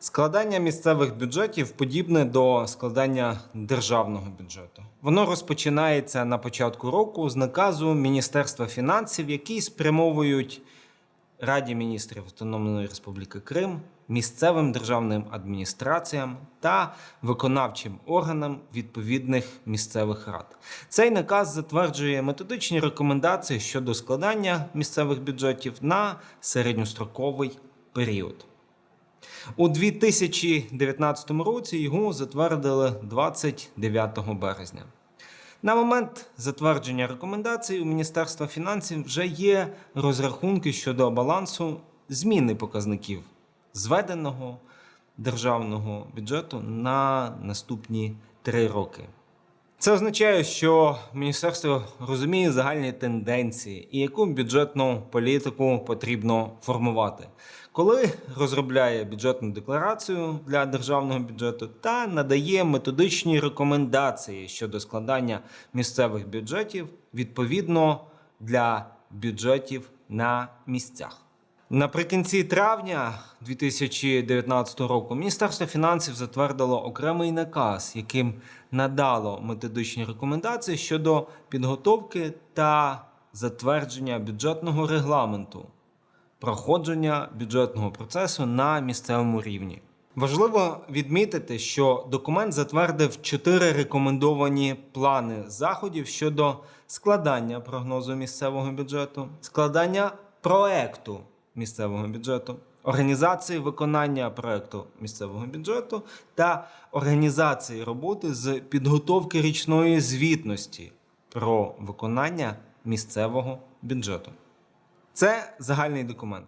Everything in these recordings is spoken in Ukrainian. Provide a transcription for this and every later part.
Складання місцевих бюджетів подібне до складання державного бюджету. Воно розпочинається на початку року з наказу Міністерства фінансів, який спрямовують Раді міністрів Автономної Республіки Крим, місцевим державним адміністраціям та виконавчим органам відповідних місцевих рад. Цей наказ затверджує методичні рекомендації щодо складання місцевих бюджетів на середньостроковий період. У 2019 році його затвердили 29 березня. На момент затвердження рекомендацій у Міністерства фінансів вже є розрахунки щодо балансу зміни показників зведеного державного бюджету на наступні три роки. Це означає, що міністерство розуміє загальні тенденції і яку бюджетну політику потрібно формувати, коли розробляє бюджетну декларацію для державного бюджету та надає методичні рекомендації щодо складання місцевих бюджетів відповідно для бюджетів на місцях. Наприкінці травня 2019 року Міністерство фінансів затвердило окремий наказ, яким надало методичні рекомендації щодо підготовки та затвердження бюджетного регламенту, проходження бюджетного процесу на місцевому рівні. Важливо відмітити, що документ затвердив чотири рекомендовані плани заходів щодо складання прогнозу місцевого бюджету, складання проекту місцевого бюджету, організації виконання проекту місцевого бюджету та організації роботи з підготовки річної звітності про виконання місцевого бюджету. Це загальний документ,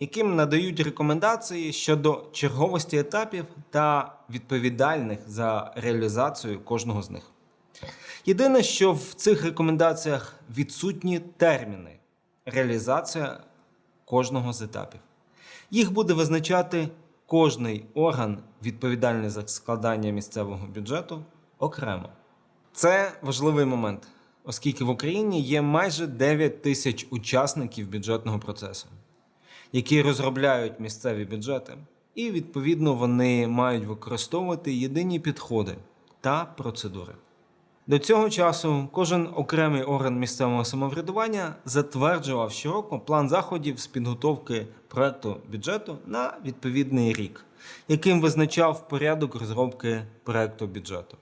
яким надають рекомендації щодо черговості етапів та відповідальних за реалізацію кожного з них. Єдине, що в цих рекомендаціях відсутні терміни реалізація кожного з етапів. Їх буде визначати кожний орган, відповідальний за складання місцевого бюджету, окремо. Це важливий момент, оскільки в Україні є майже 9 тисяч учасників бюджетного процесу, які розробляють місцеві бюджети, і відповідно вони мають використовувати єдині підходи та процедури. До цього часу кожен окремий орган місцевого самоврядування затверджував щороку план заходів з підготовки проекту бюджету на відповідний рік, яким визначав порядок розробки проекту бюджету.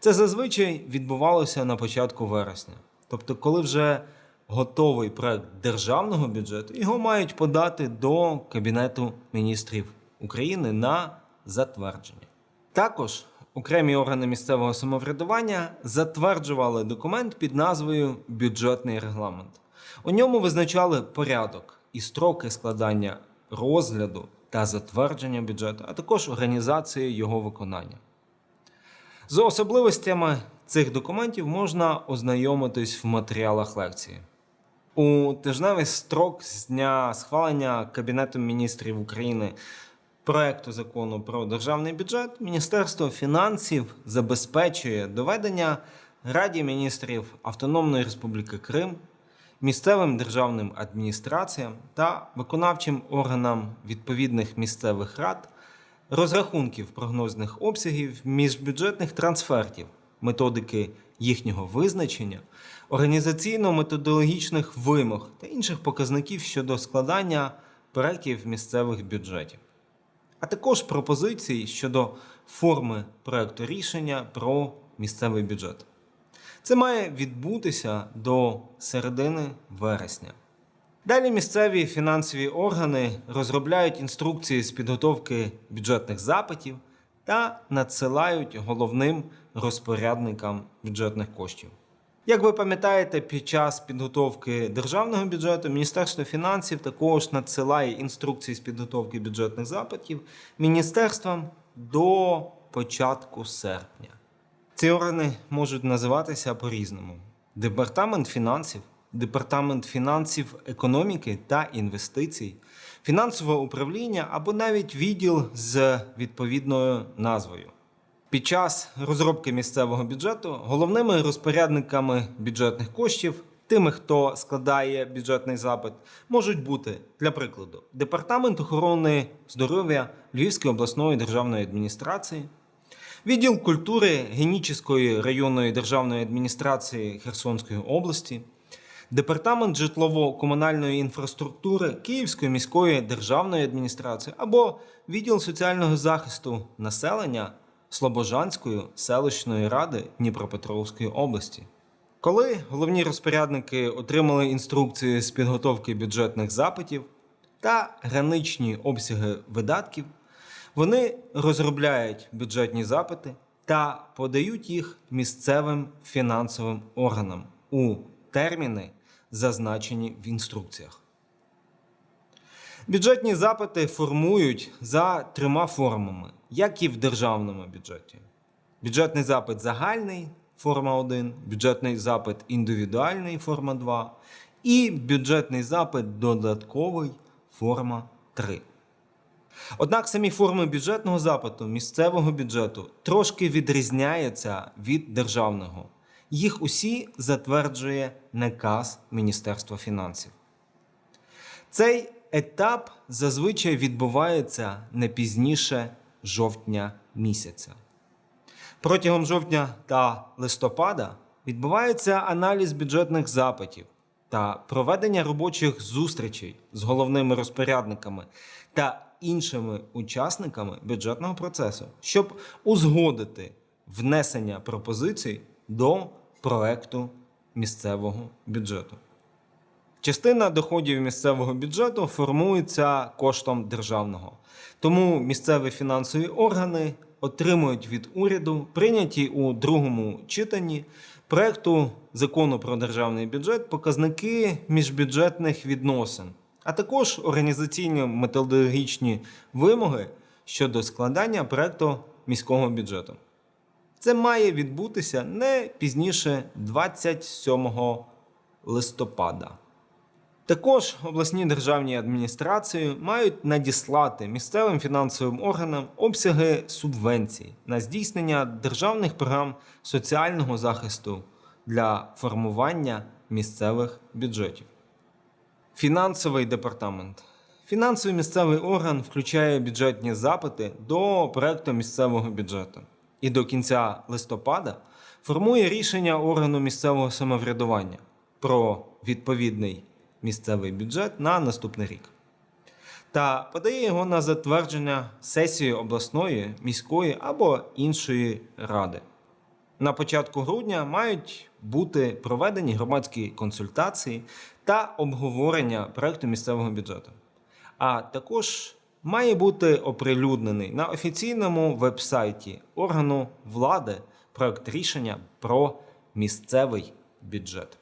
Це зазвичай відбувалося на початку вересня. Тобто, коли вже готовий проект державного бюджету, його мають подати до Кабінету міністрів України на затвердження. Також окремі органи місцевого самоврядування затверджували документ під назвою Бюджетний регламент. У ньому визначали порядок і строки складання розгляду та затвердження бюджету, а також організації його виконання. З особливостями цих документів можна ознайомитись в матеріалах лекції. У тижневий строк з дня схвалення Кабінетом міністрів України проекту закону про державний бюджет Міністерство фінансів забезпечує доведення Раді міністрів Автономної Республіки Крим, місцевим державним адміністраціям та виконавчим органам відповідних місцевих рад розрахунків прогнозних обсягів міжбюджетних трансфертів, методики їхнього визначення, організаційно-методологічних вимог та інших показників щодо складання проєктів місцевих бюджетів, а також пропозицій щодо форми проекту рішення про місцевий бюджет. Це має відбутися до середини вересня. Далі місцеві фінансові органи розробляють інструкції з підготовки бюджетних запитів та надсилають головним розпорядникам бюджетних коштів. Як ви пам'ятаєте, під час підготовки державного бюджету Міністерство фінансів також надсилає інструкції з підготовки бюджетних запитів міністерствам до початку серпня. Ці органи можуть називатися по-різному: Департамент фінансів, Департамент фінансів економіки та інвестицій, фінансове управління або навіть відділ з відповідною назвою. Під час розробки місцевого бюджету головними розпорядниками бюджетних коштів Тими, хто складає бюджетний запит, можуть бути для прикладу Департамент охорони здоров'я Львівської обласної державної адміністрації, відділ культури Генічеської районної державної адміністрації Херсонської області, Департамент житлово-комунальної інфраструктури Київської міської державної адміністрації або відділ соціального захисту населення Слобожанської селищної ради Дніпропетровської області. Коли головні розпорядники отримали інструкції з підготовки бюджетних запитів та граничні обсяги видатків, вони розробляють бюджетні запити та подають їх місцевим фінансовим органам у терміни, зазначені в інструкціях. Бюджетні запити формують за трьома формами, як і в державному бюджеті. Бюджетний запит загальний форма 1, бюджетний запит індивідуальний форма 2 і бюджетний запит додатковий форма 3. Однак самі форми бюджетного запиту місцевого бюджету трошки відрізняються від державного. Їх усі затверджує наказ Міністерства фінансів. Цей етап зазвичай відбувається не пізніше жовтня місяця. Протягом жовтня та листопада відбувається аналіз бюджетних запитів та проведення робочих зустрічей з головними розпорядниками та іншими учасниками бюджетного процесу, щоб узгодити внесення пропозицій до проекту місцевого бюджету. Частина доходів місцевого бюджету формується коштом державного. Тому місцеві фінансові органи отримують від уряду прийняті у другому читанні проекту закону про державний бюджет показники міжбюджетних відносин, а також організаційні методологічні вимоги щодо складання проекту міського бюджету. Це має відбутися не пізніше 27 листопада. Також обласні державні адміністрації мають надіслати місцевим фінансовим органам обсяги субвенцій на здійснення державних програм соціального захисту для формування місцевих бюджетів. Фінансовий департамент. Фінансовий місцевий орган включає бюджетні запити до проекту місцевого бюджету і до кінця листопада формує рішення органу місцевого самоврядування про відповідний місцевий бюджет на наступний рік та подає його на затвердження сесії обласної, міської або іншої ради. На початку грудня мають бути проведені громадські консультації та обговорення проекту місцевого бюджету. А також має бути оприлюднений на офіційному вебсайті органу влади проект рішення про місцевий бюджет.